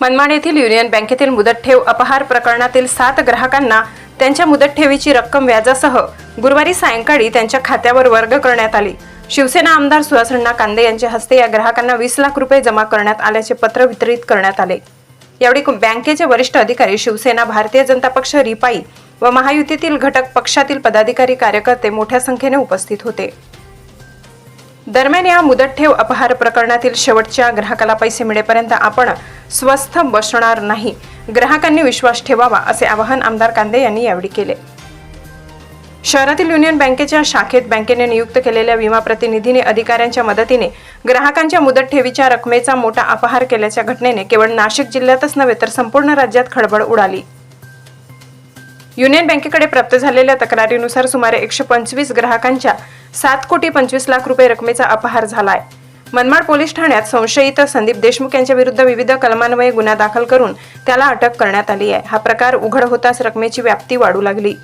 मनमाड येथील युनियन बँकेतील मुदत ठेव अपहार प्रकरणातील सात ग्राहकांना त्यांच्या मुदत ठेवीची रक्कम व्याजासह गुरुवारी सायंकाळी त्यांच्या खात्यावर वर्ग करण्यात आली. शिवसेना आमदार सुहासण्णा कांदे यांच्या हस्ते या ग्राहकांना वीस लाख रुपये जमा करण्यात आल्याचे पत्र वितरित करण्यात आले. यावेळी बँकेचे वरिष्ठ अधिकारी शिवसेना भारतीय जनता पक्ष रिपाई व महायुतीतील घटक पक्षातील पदाधिकारी कार्यकर्ते मोठ्या संख्येने उपस्थित होते. दरम्यान या मुदत ठेव अपहार प्रकरणातील शेवटच्या ग्राहकाला पैसे मिळेपर्यंत आपण स्वस्थ बसणार नाही. ग्राहकांनी विश्वास ठेवावा असे आवाहन आमदार कांदे यांनी यावेळी केले. शहरातील युनियन बँकेच्या शाखेत बँकेने नियुक्त केलेल्या विमा प्रतिनिधीने अधिकाऱ्यांच्या मदतीने ग्राहकांच्या मुदत ठेवीच्या रकमेचा मोठा अपहार केल्याच्या घटनेने केवळ नाशिक जिल्ह्यातच नव्हे तर संपूर्ण राज्यात खळबळ उडाली. युनियन बँकेकडे प्राप्त झालेल्या तक्रारीनुसार सुमारे एकशे पंचवीस ग्राहकांच्या सात कोटी पंचवीस लाख रुपये रकमेचा अपहार झालाय. मनमाड पोलीस ठाण्यात संशयित संदीप देशमुख यांच्या विरुद्ध विविध कलमान्वये गुन्हा दाखल करून त्याला अटक करण्यात आली आहे. हा प्रकार उघड होताच रकमेची व्याप्ती वाढू लागली.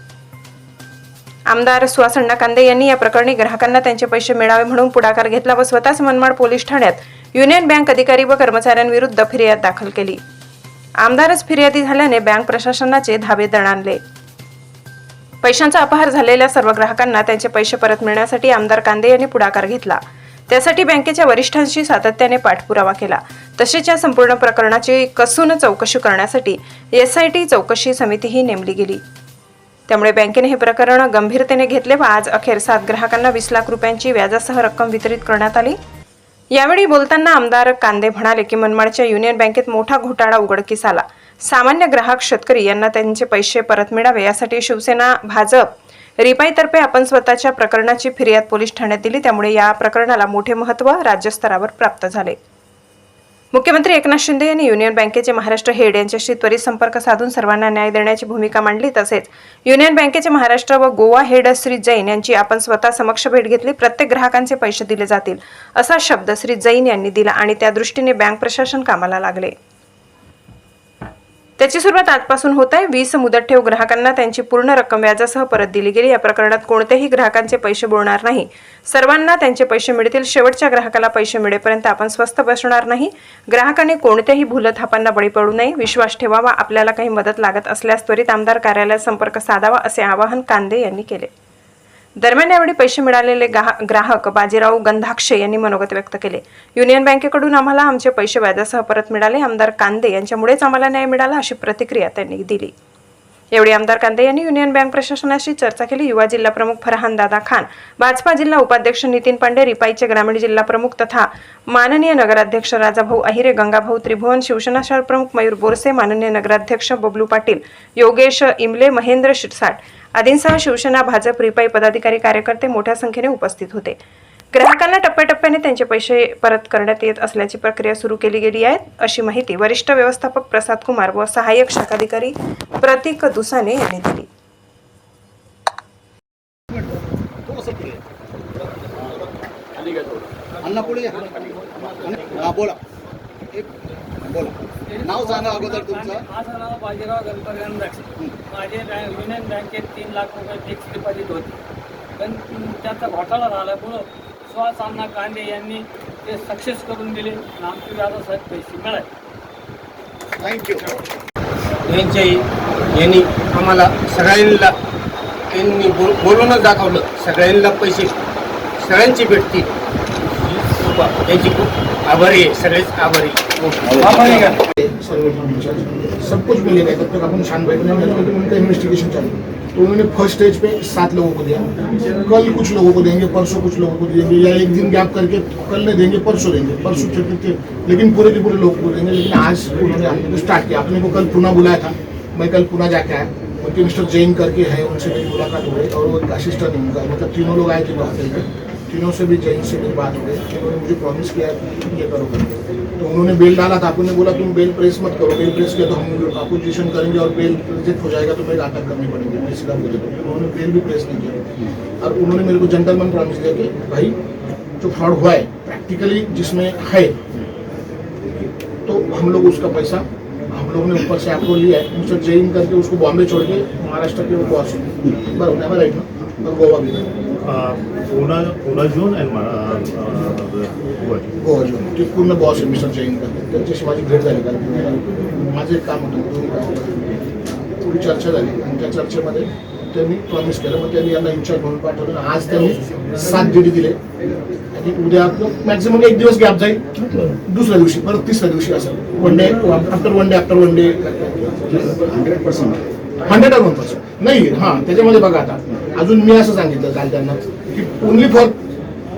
आमदार सुहासण्णा कांदे यांनी या प्रकरणी ग्राहकांना त्यांचे पैसे मिळावे म्हणून पुढाकार घेतला व स्वतःच मनमाड पोलीस ठाण्यात युनियन बँक अधिकारी व कर्मचाऱ्यांविरुद्ध फिर्याद दाखल केली. आमदारच फिर्यादी झाल्याने बँक प्रशासनाचे धाबे दणाणले. पैशांचा अपहार झालेल्या सर्व ग्राहकांना त्यांचे पैसे परत मिळण्यासाठी आमदार कांदे यांनी पुढाकार घेतला. त्यासाठी बँकेच्या वरिष्ठांशी सातत्याने पाठपुरावा केला. तसेच या संपूर्ण प्रकरणाची कसून चौकशी करण्यासाठी एसआयटी चौकशी समितीही नेमली गेली. त्यामुळे बँकेने हे प्रकरण गंभीरतेने घेतले व आज अखेर सात ग्राहकांना वीस लाख रुपयांची व्याजासह रक्कम वितरित करण्यात आली. यावेळी बोलताना आमदार कांदे म्हणाले की मनमाडच्या युनियन बँकेत मोठा घोटाळा उघडकीस आला. सामान्य ग्राहक शेतकरी यांना त्यांचे पैसे परत मिळावे यासाठी शिवसेना भाजप रिपाईतर्फे आपण स्वतःच्या प्रकरणाची फिर्याद पोलीस ठाण्यात दिली. त्यामुळे या प्रकरणाला मोठे महत्त्व राज्यस्तरावर प्राप्त झाले. मुख्यमंत्री एकनाथ शिंदे यांनी युनियन बँकेचे महाराष्ट्र हेड यांच्याशी त्वरित संपर्क साधून सर्वांना न्याय देण्याची भूमिका मांडली. तसेच युनियन बँकेचे महाराष्ट्र व गोवा हेड श्री जैन यांची आपण स्वतः समक्ष भेट घेतली. प्रत्येक ग्राहकांचे पैसे दिले जातील असा शब्द श्री जैन यांनी दिला आणि त्या दृष्टीने बँक प्रशासन कामाला लागले. त्याची सुरुवात आजपासून होत आहे. वीस मुदत ठेव ग्राहकांना त्यांची पूर्ण रक्कम व्याजासह परत दिली गेली. या प्रकरणात कोणत्याही ग्राहकांचे पैसे बुडणार नाही. सर्वांना त्यांचे पैसे मिळतील. शेवटच्या ग्राहकाला पैसे मिळेपर्यंत आपण स्वस्त बसणार नाही. ग्राहकांनी कोणत्याही भूलथापांना बळी पडू नये. विश्वास ठेवावा. आपल्याला काही मदत लागत असल्यास त्वरित आमदार कार्यालयात संपर्क साधावा असे आवाहन कांदे यांनी केले. दरम्यान यावेळी पैसे मिळालेले ग्राहक बाजीराव गंधाक्षे यांनी मनोगत व्यक्त केले. युनियन बँकेकडून आम्हाला आमचे पैसे व्याजासह परत मिळाले. आमदार कांदे यांच्यामुळेच आम्हाला न्याय मिळाला अशी प्रतिक्रिया त्यांनी दिली. यावेळी आमदार कांदे यांनी युनियन बँक प्रशासनाशी चर्चा केली. युवा जिल्हा प्रमुख फरहान दादा खान भाजपा जिल्हा उपाध्यक्ष नितीन पांडे रिपाईचे ग्रामीण जिल्हा प्रमुख तथा माननीय नगराध्यक्ष राजाभाऊ अहिरे गंगाभाऊ त्रिभुवन शिवसेना शहर प्रमुख मयूर बोरसे माननीय नगराध्यक्ष बबलू पाटील योगेश इमले महेंद्र शिरसाट आदींसह शिवसेना भाजप रिपाई पदाधिकारी कार्यकर्ते मोठ्या संख्येने उपस्थित होते. ग्राहकांना टप्प्याटप्प्याने त्यांचे पैसे परत करण्यात येत असल्याची प्रक्रिया सुरू केली गेली आहे. अशी माहिती वरिष्ठ व्यवस्थापक प्रसाद कुमार व सहाय्यक शाखाधिकारी प्रतीक दुसाने यांनी दिली. बोला. एक बोला. नाव सांगा अगोदर तुमचं. माझं नाव बाजीराव माझे बँक युनियन बँकेत तीन लाख रुपये फिक्स डिपॉझिट होते. पण त्याचा घोटाळा झाल्यामुळं सुहास अण्णा कांदे यांनी ते सक्सेस करून दिले. आणि आमचे व्याजासहित पैसे मिळाले. थँक्यू यांच्याही यांनी आम्हाला सगळ्यांना त्यांनी बोल बोलूनच दाखवलं. सगळ्यांना पैसे सगळ्यांची भेटतील. त्यांची खूप आभारी आहे. सगळेच आभारी सब कुछ मिलेगा तब तक अपन शान बैठने उनका इन्वेस्टिगेशन चालू तो उन्होंने फ़र्स्ट स्टेज पे सात लोगों को दिया कल कुछ लोगों को देंगे परसों कुछ लोगों को देंगे या एक दिन गैप करके कल नहीं देंगे परसों देंगे परसों छुट्टी थे लेकिन पूरे के पूरे लोग को देंगे लेकिन आज उन्होंने अपने को स्टार्ट किया अपने को कल पुणे बुलाया था, मैं कल पुणे जाके आया उनके मिस्टर जैन करके है, उनसे मेरी मुलाकात हो गई, और वो एक असिस्टेंट उनका मतलब तीनों लोग आए थे बात करके तीनों से भी जैन से मेरी बात हो गई। उन्होंने मुझे प्रॉमिस किया कि ये करो करके तो उन्होंने बेल डाला था। आपने बोला, तुम बेल प्रेस मत करो। बेल प्रेस किया तो हम अपोजिशन करेंगे और बेल रिजेक्ट हो जाएगा तो मेरे अटक करनी पड़ेगी। मैं बोले तो उन्होंने बेल भी प्रेस नहीं किया। और उन्होंने मेरे को जेंटलमैन प्रॉमिस दिया कि, भाई, जो फ्रॉड हुआ है प्रैक्टिकली जिसमें है तो हम लोग उसका पैसा, हम लोगों ने ऊपर से आपको लिया है। मिस्टर जैन करके उसको बॉम्बे छोड़ के महाराष्ट्र के वो बॉस बराबर है राइट ना और गोवा गेले पूना पूना अँड गोवा झोन ते पूर्ण बॉस आहे मिस्टर जैन. त्यांच्याशी माझी भेट झाली कारण माझं एक काम होतं काम होतं. थोडी चर्चा झाली आणि त्या चर्चेमध्ये त्यांनी प्रॉमिस केलं. मग त्यांनी यांना इन्चार्ज म्हणून पाठवलं. आज त्यांनी सात डीडी दिले. आणि उद्या मॅक्झिमम एक दिवस गॅप जाईल. दुसऱ्या दिवशी परत तिसऱ्या दिवशी असेल one day after one day after one day hundred percent. Hundred one percent नाही हाँ, त्याच्यामध्ये बघा आता. अजून मी असं सांगितलं काल त्यांना की ओनली फॉर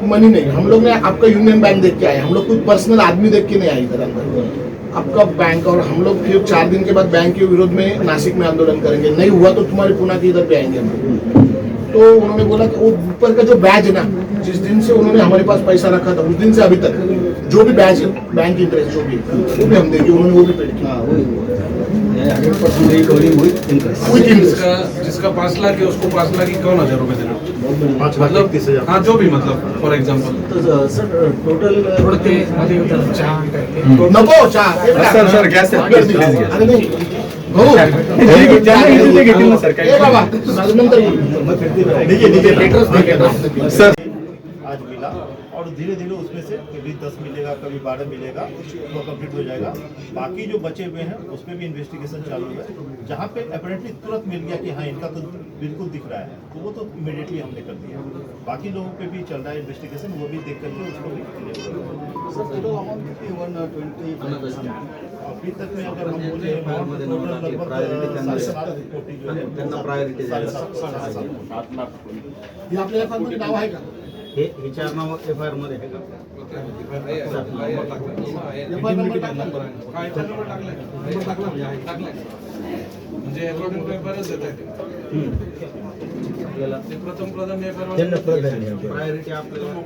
मनी नहीं. हम लोग ने आपका यूनियन बैंक देख के आए. हम लोग कोई पर्सनल आदमी देख के नहीं आए इधर अंदर. आपका बैंक और हम लोग फिर चार दिन के बाद बैंक के विरोध में नासिक में आंदोलन करेंगे. नहीं हुआ तो तुम्हारे पुणे के इधर पे आएँगे हम तो उन्होंने बोला कि वो ऊपर का जो बैच है ना, जिस दिन से उन्होंने हमारे पास पैसा रखा था, उस दिन से अभी तक, जो भी बैच है बैंक इंटरेस्ट जो भी, वो भी हम देंगे. उन्होंने वो भी पेड किया. हंड्रेड जिसका पाँच लाख है उसको पाँच लाख कौन हज़ार रुपये देना? मतलब हाँ जो भी मतलब for example sir total sir sir मतलब सर और धीरे धीरे उसमें से कभी दस मिलेगा कभी बारह मिलेगा वो कंप्लीट हो जाएगा बाकी जो बचे हुए हैं उसमें भी इन्वेस्टिगेशन चालू है जहाँ पे अपेरेंटली तुरंत मिल गया कि हाँ इनका तो बिल्कुल दिख रहा है तो वो तो इमिडिएटली हमने कर दिया बाकी लोगों पे भी चल रहा है इन्वेस्टिगेशन वो भी देख करके उसको भी अभी तक में अगर हम बोले लगभग साढ़े सात कोटी जो है. सात हे आपल्या एफ़ मध्ये नाव आहे का हे चार नाव एफ आय आरमध्ये आहे का? म्हणजे प्रायोरिटी आपल्याला.